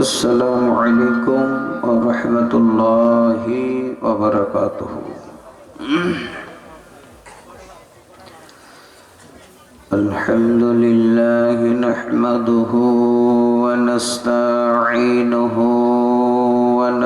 السلام عليكم ورحمة الله وبركاته. الحمد لله نحمده ونستعينه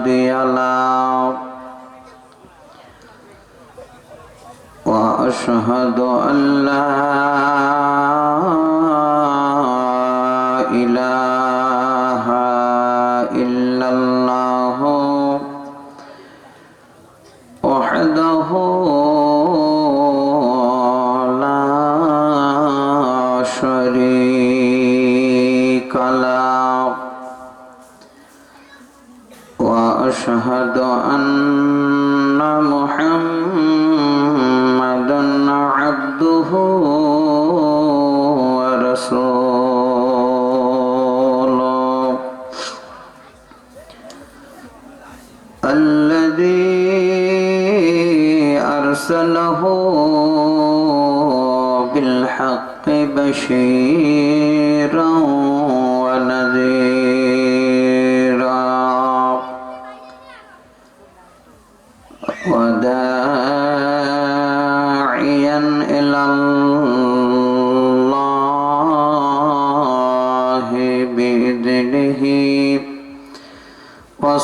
هادي له واشهد ان لا عبده ورسوله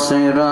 সেরা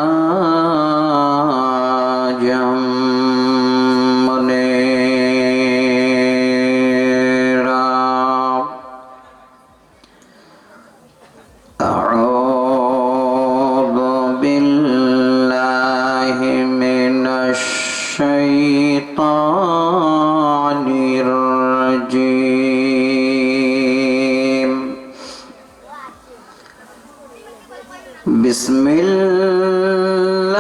بسم الله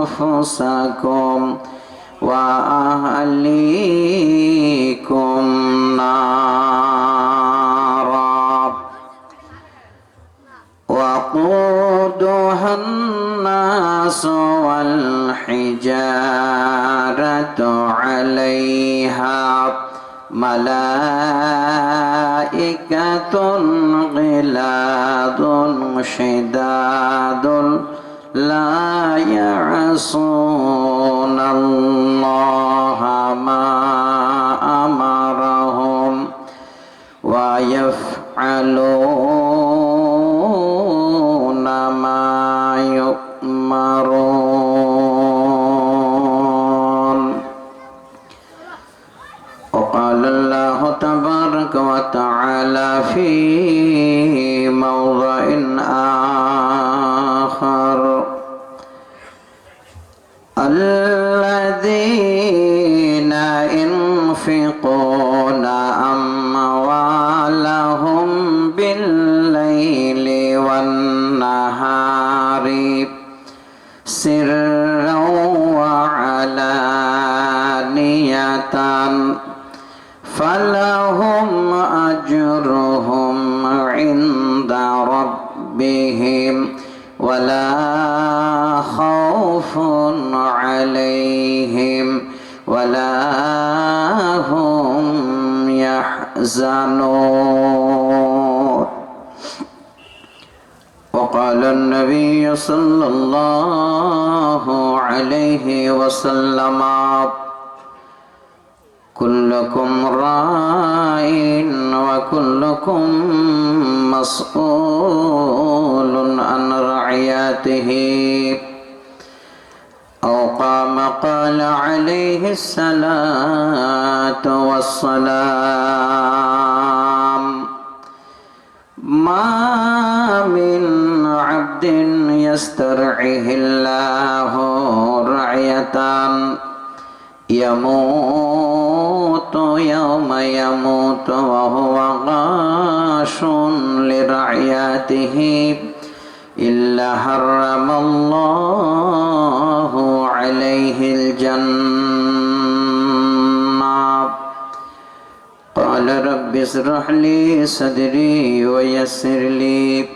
أنفسكم وأهليكم نارا. وقودها الناس والحجارة عليها ملائكة غلاظ شداد لا يعصون الله ينفقون أموالهم بالليل والنهار. سرا وعلانية فلهم أجرهم عند ربهم ولا خوف عليهم. يحزنون وقال النبي صلى الله عليه عليه وسلم كلكم راع وكلكم مسؤول عن رعيته أو قام قال عليه الصلاة والسلام ما من عبد يسترعيه الله رعية يموت يوم يموت وهو غاش لرعيته إلا حرم الله عليه الجنة قال رب اشرح لي صدري ويسر لي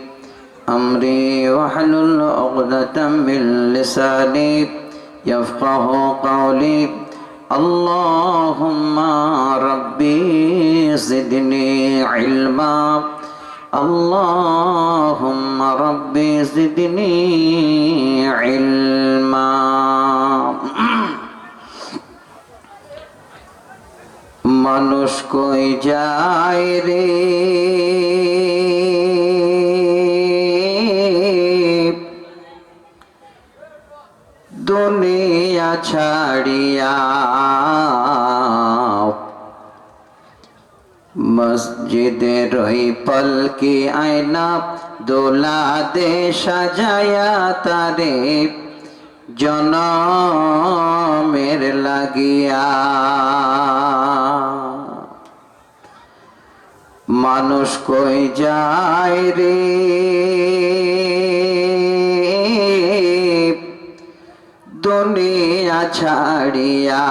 أمري واحلل عقدة من لساني يفقه قولي. اللهم ربي زدني علما. اللهم ربي زدني علما. মানুষ কই যায় রে? দুনিয়া ছাড়িয়া মসজিদের ওই পলকি আয়না দোলা দে সাজায়া তারে জনমের লাগিয়া। মানুষ কই যায় রে? দুনিয়া ছাড়িয়া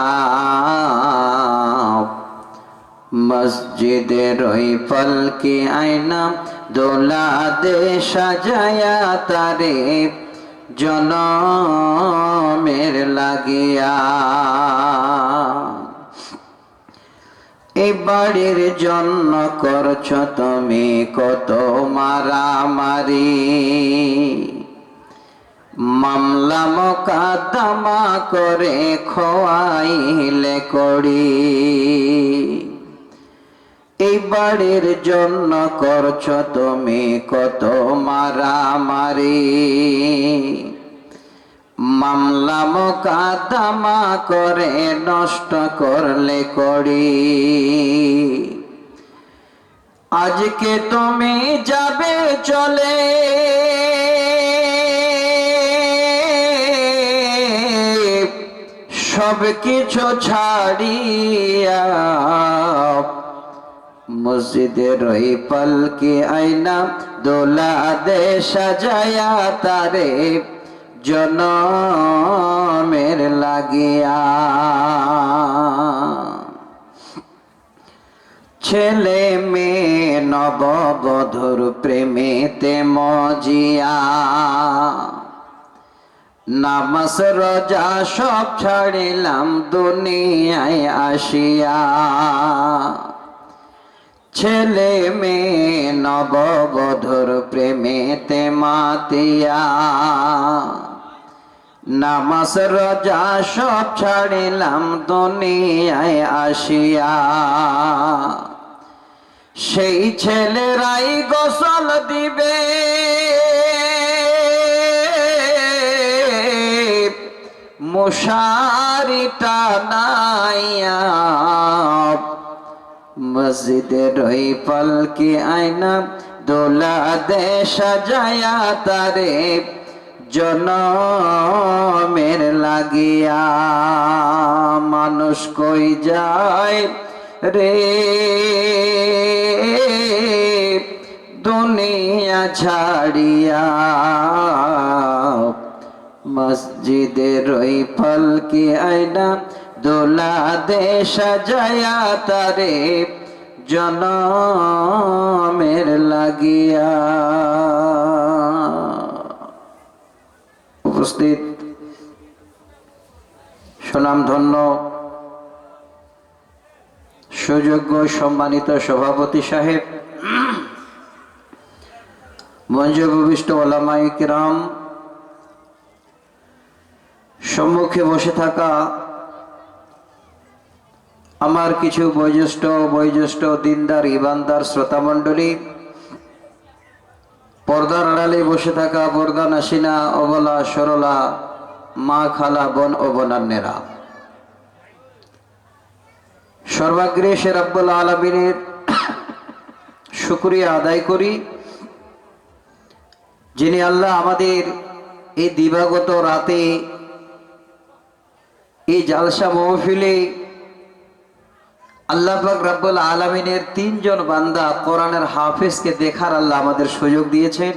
মসজিদের ওই পলকি আয়না দোলা দে সাজায়া তারে। জনমের লাগিয়া। এই বাড়ির জন্য করছ তুমি কত মারামারি। মামলা মোকাদ্দমা করে খোয়াইলে করি। এই বাড়ির জন্য করছ তুমি কত মারামারি। মামলা মোকাদ্দমা করে নষ্ট করলে করি। আজকে তুমি যাবে চলে। সব কিছু ছাড়িয়া মসজিদের ওই পলকি আইনা দোলা দে সাজায়া তারে জনমের লাগিয়া। ছেলে মেয়ে নববধুর প্রেমেতে মজিয়া। নামাজ, রোজা সব ছাড়িলাম দুনিয়ায় আসিয়া। ছেলে মেয়ে নববধুর প্রেমেতে মাতিয়া। নামাজ, রোজা সব ছাড়িলাম দুনিয়ায় আসিয়া। সেই ছেলেরাই গোসল দিবে। মশারি টানাইয়া মসজিদের ওই পলকি আয়না দোলা দে সাজায়া তারে জনমের লাগিয়া। মানুষ কই যায় রে? দুনিয়া ছাড়িয়া। মসজিদের ওই ফলকি আয়না দোলা দে সাজায়া তারে জনমের লাগিয়া। উপস্থিত। সুনামধন্য সুযোগ্য সম্মানিত সভাপতি সাহেব। মঞ্জভূষ্ট ওলামাই কিরাম। সম্মুখে বসে থাকা আমার কিছু বয়োজ্যেষ্ঠ বয়োজ্যেষ্ঠ দিনদার ইবানদার শ্রোতামণ্ডলী, পর্দার আড়ালে বসে থাকা পর্দা নাসিনা, অবলা, সরলা, মা, খালা, বোন ও বনান্যেরা। সর্বাগ্রে সে রব্বুল আলমিনের শুক্রিয়া আদায় করি, যিনি আল্লাহ আমাদের এই দিবাগত রাতে এই জালসা মহফিলে আল্লাহ পাক রাব্বুল আলমিনের তিনজন বান্দা কোরআনের হাফেজকে দেখার আল্লাহ আমাদের সুযোগ দিয়েছেন।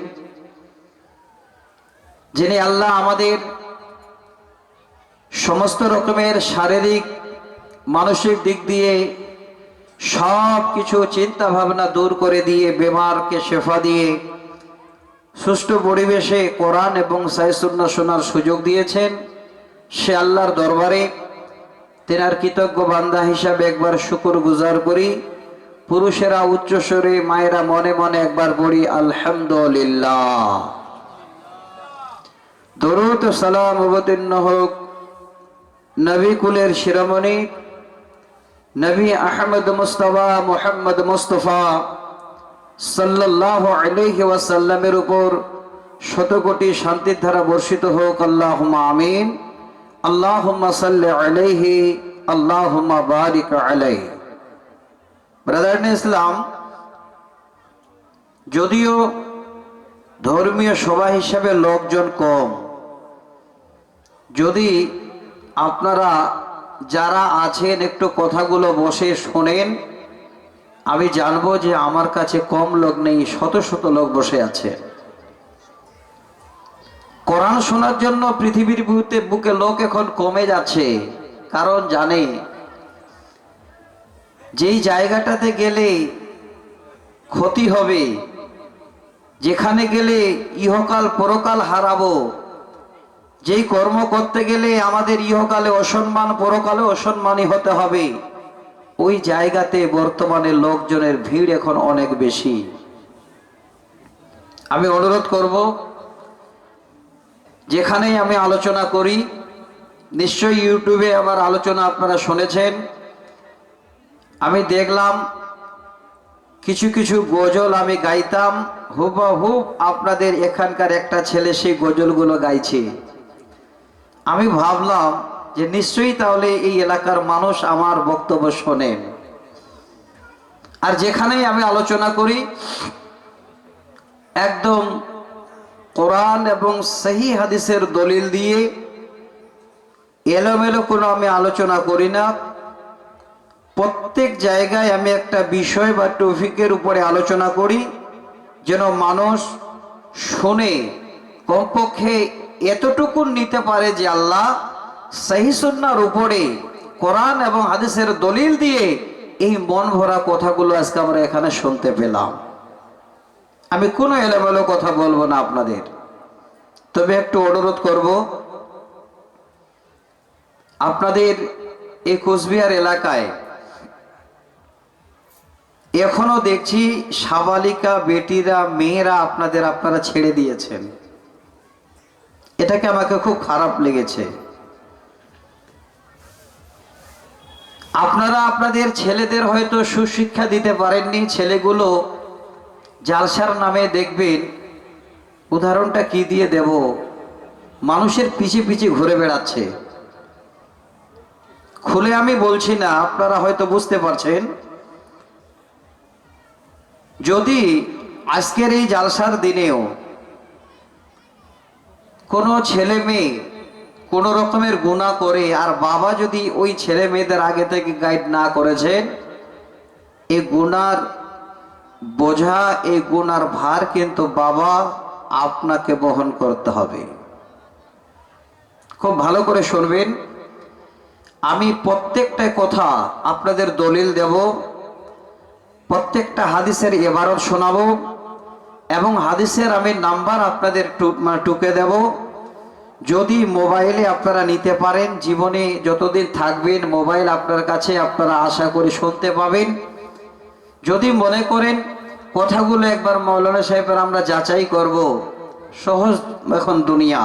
যিনি আল্লাহ আমাদের সমস্ত রকমের শারীরিক, মানসিক দিক দিয়ে সব কিছু চিন্তা ভাবনা দূর করে দিয়ে, বেমারকে শেফা দিয়ে সুষ্ঠু পরিবেশে কোরআন এবং সাইসুন্না শোনার সুযোগ দিয়েছেন। সে আল্লাহর দরবারে তেনার কৃতজ্ঞ বান্দা হিসাবে একবার শুকুর গুজার করি। পুরুষেরা উচ্চস্বরে মায়েরা মনে মনে একবার পড়ি, আলহামদুলিল্লাহ। দরুদ সালাম অবতীর্ণ হোক নবী কুলের শিরোমণি, নবী আহমদ মুস্তফা মোহাম্মদ মুস্তফা সাল্লাহ আলহি ওয়াসাল্লামের উপর শত কোটি শান্তির ধারা বর্ষিত হোক আল্লাহ আমিন। আল্লাহুম্মা সাল্লি আলাইহি, আল্লাহুম্মা বারিক আলাইহি। ব্রাদার ইসলাম, যদিও ধর্মীয় সভা হিসাবে লোকজন কম, যদি আপনারা যারা আছেন একটু কথাগুলো বসে শোনেন, আমি জানব যে আমার কাছে কম লোক নেই, শত শত লোক বসে আছে। কোরআন শোনার জন্য পৃথিবীর বুকে বুকে লোক এখন কমে যাচ্ছে। কারণ জানে, যেই জায়গাটাতে গেলে ক্ষতি হবে, যেখানে গেলে ইহকাল পরকাল হারাবো, যেই কর্ম করতে গেলে আমাদের ইহকালে অসম্মান, পরকালে অসম্মানই হতে হবে, ওই জায়গাতে বর্তমানে লোকজনের ভিড় এখন অনেক বেশি। আমি অনুরোধ করব যেখানেই আমি আলোচনা করি, নিশ্চয়ই ইউটিউবে আমার আলোচনা আপনারা শুনেছেন। আমি দেখলাম, কিছু কিছু গজল আমি গাইতাম হুবহুব আপনাদের এখানকার একটা ছেলে সেই গজলগুলো গাইছে। আমি ভাবলাম যে নিশ্চয়ই তাহলে এই এলাকার মানুষ আমার বক্তব্য শোনেন আর যেখানেই আমি আলোচনা করি, একদম কোরআন এবং সহি হাদিসের দলিল দিয়ে এলোমেলো কোনো আমি আলোচনা করি না। প্রত্যেক জায়গায় আমি একটা বিষয় বা টপিকের উপরে আলোচনা করি, যেন মানুষ শুনে, কমপক্ষে এতটুকু নিতে পারে যে আল্লাহ সহিসন্নার উপরে কোরআন এবং হাদিসের দলিল দিয়ে এই মন ভরা কথাগুলো আজকে আমরা এখানে শুনতে পেলাম। আমি কোনো এলোমেলো কথা বলব না আপনাদের। তবে একটু অনুরোধ করব, আপনাদের এই কোচবিহার এলাকায় এখনও দেখছি সাবালিকা, বেটিরা, মেয়েরা আপনাদের আপনারা ছেড়ে দিয়েছেন। এটাকে আমাকে খুব খারাপ লেগেছে। আপনারা আপনাদের ছেলেদের হয়তো সুশিক্ষা দিতে পারেননি, ছেলেগুলো জালসার নামে দেখবেন, উদাহরণটা কি দিয়ে দেব? মানুষের পিছিয়ে পিছে ঘুরে বেড়াচ্ছে। খুলে আমি বলছি না, আপনারা হয়তো বুঝতে পারছেন। যদি আজকের এই জালসার দিনেও কোনো ছেলে মেয়ে কোনো রকমের গুণা করে, আর বাবা যদি ওই ছেলে মেয়েদের আগে থেকে গাইড না করেছেন এই গুনার বোঝা এই গুনার ভার কিন্তু বাবা আপনাকে বহন করতে হবে। খুব ভালো করে শুনবেন। আমি প্রত্যেকটা কথা আপনাদের দলিল দেব, প্রত্যেকটা হাদিসের এবারত শোনাবো এবং হাদিসের আমি নাম্বার আপনাদের মানে টুকে দেব। যদি মোবাইলে আপনারা নিতে পারেন, জীবনে যতদিন থাকবেন, মোবাইল আপনার কাছে আপনারা আশা করি শুনতে পাবেন। যদি মনে করেন কথাগুলো একবার মৌলানা সাহেবের আমরা যাচাই করব, সহজ এখন দুনিয়া।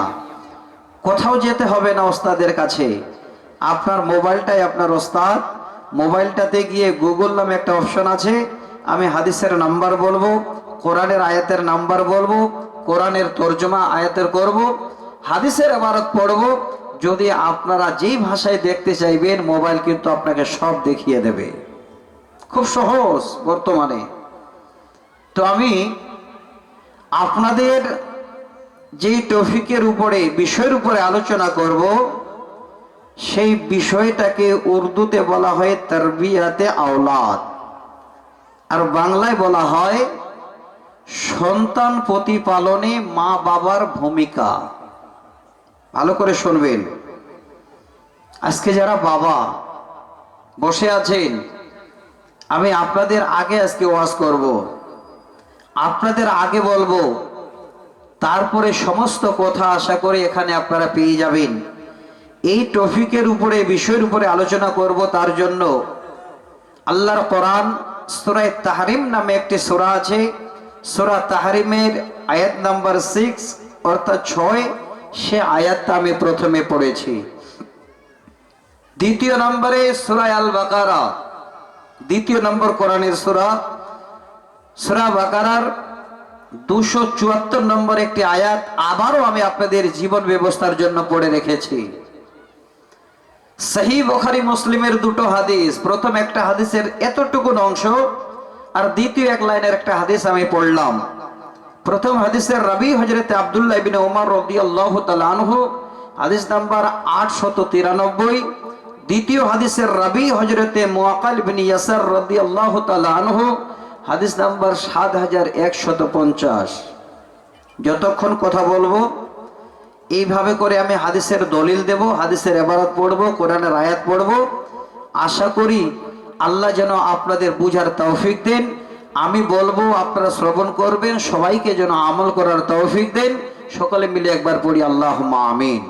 কোথাও যেতে হবে না ওস্তাদের কাছে। আপনার মোবাইলটাই আপনার ওস্তাদ। মোবাইলটাতে গিয়ে গুগল নামে একটা অপশন আছে, আমি হাদিসের নাম্বার বলব, কোরআনের আয়াতের নাম্বার বলব, কোরআনের তর্জমা আয়াতের করব, হাদিসের আবারত পড়ব। যদি আপনারা যেই ভাষায় দেখতে চাইবেন, মোবাইল কিন্তু আপনাকে সব দেখিয়ে দেবে। খুব সহজ বর্তমানে। তো আমি আপনাদের যেই টপিকের উপরে, বিষয়ের উপরে আলোচনা করব, সেই বিষয়টাকে উর্দুতে বলা হয় তারবিয়াতে আওলাদ। আর বাংলায় বলা হয় সন্তান প্রতিপালনে মা বাবার ভূমিকা। ভালো করে শুনবেন। আজকে যারা বাবা বসে আছেন আমি আপনাদের আগে আজকে ওয়াজ করব। আপনাদের আগে বলব, তারপরে সমস্ত কথা আশা করে এখানে আপনারা পেয়ে যাবেন। এই টপিকের উপরে, বিষয়ের উপরে আলোচনা করব, তার জন্য আল্লাহর কোরআন সুরায় তাহারিম নামে একটি সোরা আছে। সোরা তাহারিমের আয়াত নাম্বার সিক্স অর্থাৎ ছয়, সে আয়াতটা আমি প্রথমে পড়েছি। দ্বিতীয় নম্বরে সুরায় আল বাকারা দ্বিতীয় নম্বর কোরআনের সুরা সুরা বাকারার দুশো চুয়াত্তর নম্বর একটি আয়াত আবারও আমি আপনাদের জীবন ব্যবস্থার জন্য পড়ে রেখেছি। সহি বখারি মুসলিমের দুটো হাদিস, প্রথম একটা হাদিসের এতটুকু অংশ আর দ্বিতীয় এক লাইনের একটা হাদিস আমি পড়লাম। প্রথম হাদিসের রবি হজরতে আবদুল্লাহ বিন ওমর রবি আল্লাহ আনহু, হাদিস নাম্বার আটশত তিরানব্বই দ্বিতীয় হাদিসের রবি হজরতে মোয়াকাল বিন ইয়াসার রবি আল্লাহ আনহু, হাদিস নাম্বার সাত হাজার একশত পঞ্চাশ। যতক্ষণ কথা বলব, এইভাবে করে আমি হাদিসের দলিল দেব, হাদিসের এবারত পড়ব, কোরআনের আয়াত পড়ব। আশা করি আল্লাহ যেন আপনাদের বুঝার তৌফিক দেন। আমি বলব, আপনারা শ্রবণ করবেন, সবাইকে যেন আমল করার তৌফিক দেন। সকলে মিলে একবার পড়ি আল্লাহ আমিন।